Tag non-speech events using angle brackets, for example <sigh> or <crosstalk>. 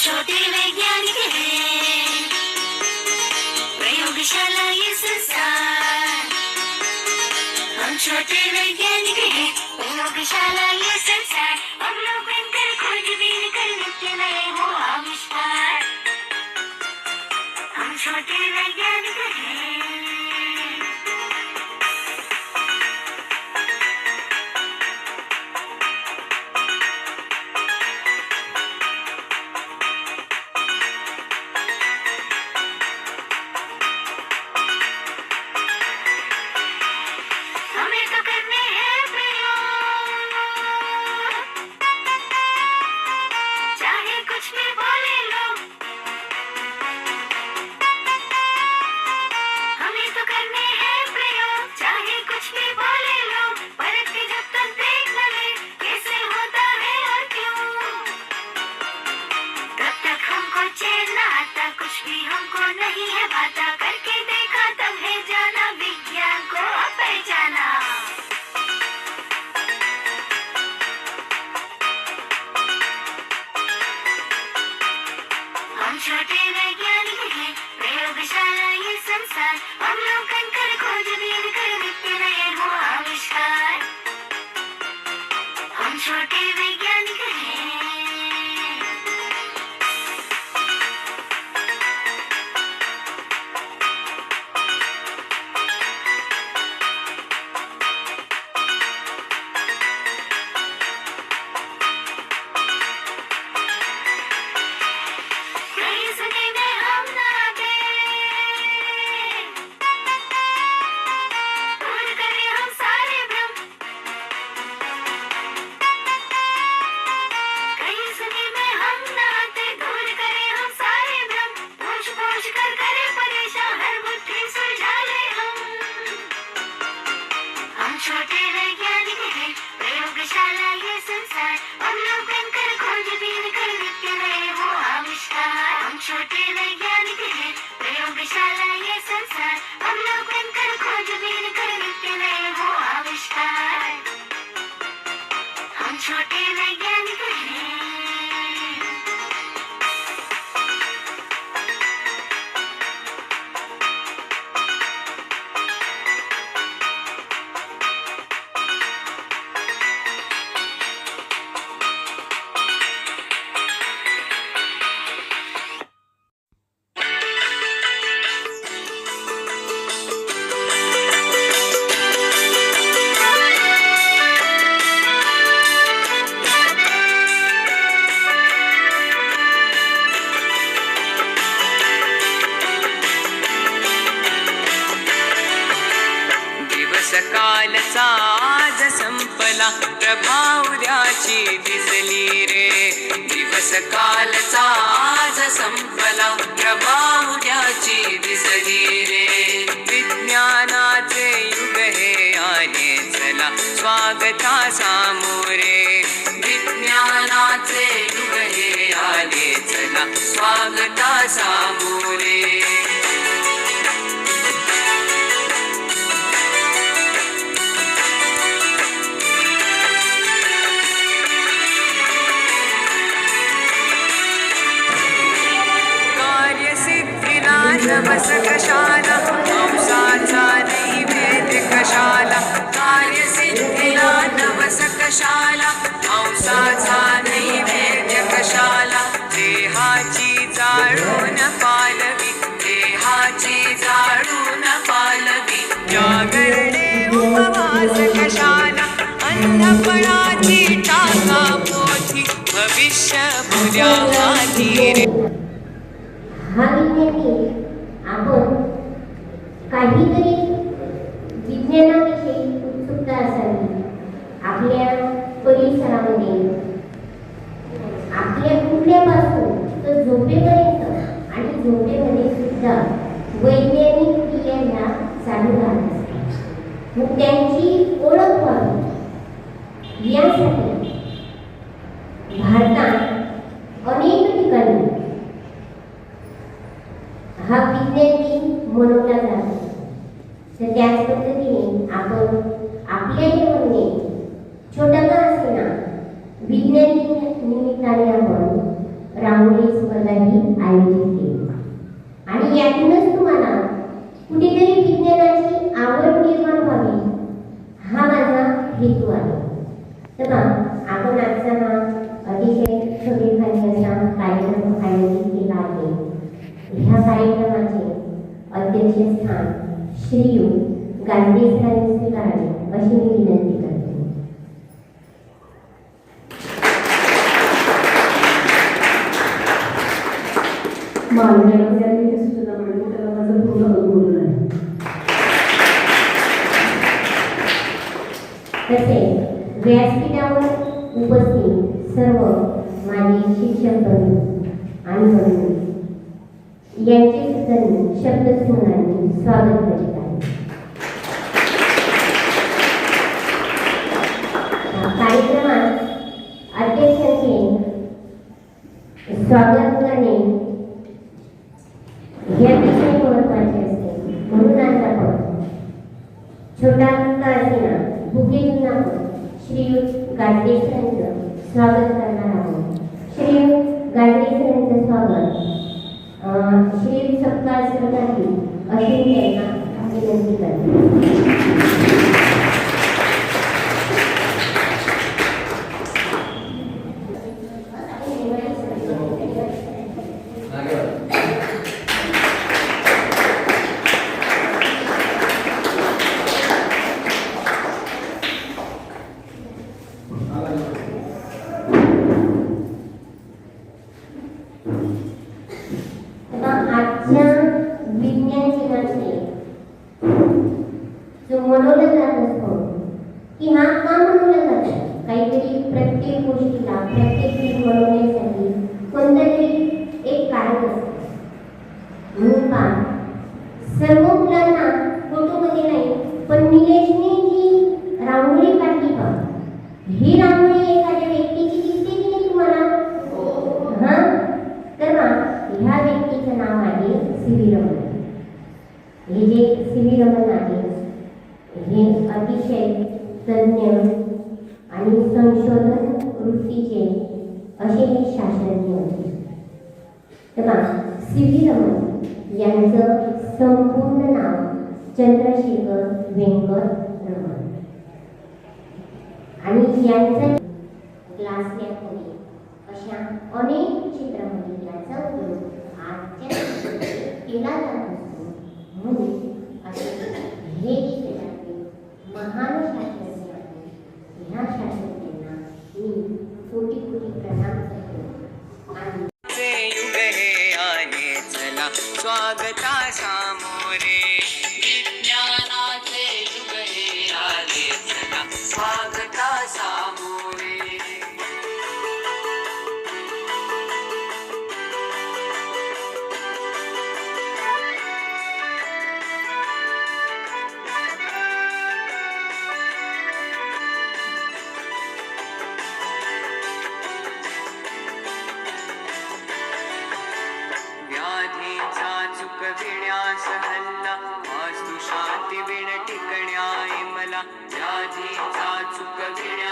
छोटे वैज्ञानिक हैं। प्रयोगशाला ये संसार। हम छोटे वैज्ञानिक हैं। प्रयोगशाला ये संसार। हम लोग बनकर खोजबीन कर नित्य नए हो आविष्कार। हम छोटे वैज्ञानिक हैं। प्रभावऱ्याची दिसली रे. दिवस कालचा आज संपला. प्रभावऱ्याची दिसली रे. विज्ञानाचे युग हे आले चला. स्वागता सामोरे विज्ञानाचे युग हे आले चला. स्वागता सामोरे नवस कशाला हंसाचा नैवेद्य कशाला? कार्यसिद्धीला नवस कशाला हंसाचा नैवेद्य कशाला? देहाची जाळून पालवी देहाची जाळून पालवी. जागरणे उपवास कशाला? अंधपणाची टाका पोथी भविष्य पुऱ्या रे. हा श्रीयुत गांधी सरांनी स्वीकारले अशी मी विनंती करते. तसेच व्यासपीठावर उपस्थित सर्व माझे शिक्षक बंधू आणि बंधू यांचे मी शब्दस्मरणाने स्वागत करीत आहे कार्यक्रमात अध्यक्षांचे स्वागत करणे हे अतिशय महत्त्वाचे असते म्हणून आज आपण छोटा का असेना भुकेतून आपण श्रीयुत गाडगेसरांचं स्वागत करणार आहोत. श्रीयुत गाडगेसरांचं स्वागत. अं, श्रीयुत सत्कार सरकारी अशी त्यांना विनंती करते. ह्या व्यक्तीचं नाव आहे सी व्ही रमण हे जे सी व्ही रमण आहे हे अतिशय तज्ज्ञ आणि संशोधन वृत्तीचे असे हे शास्त्रज्ञ होते. तेव्हा सी व्ही रमण यांचं संपूर्ण नाव चंद्रशेखर व्यंकट रमण आणि यांचं ग्लास लॅबमध्ये अशा अनेक चित्रामध्ये याचा उपयोग आजच्या <coughs> केला जात असतो. म्हणून असे हे जे महान शास्त्रज्ञ आहेत. ह्या शास्त्रज्ञांना मी कोटी कोटी प्रणाम Tanzania.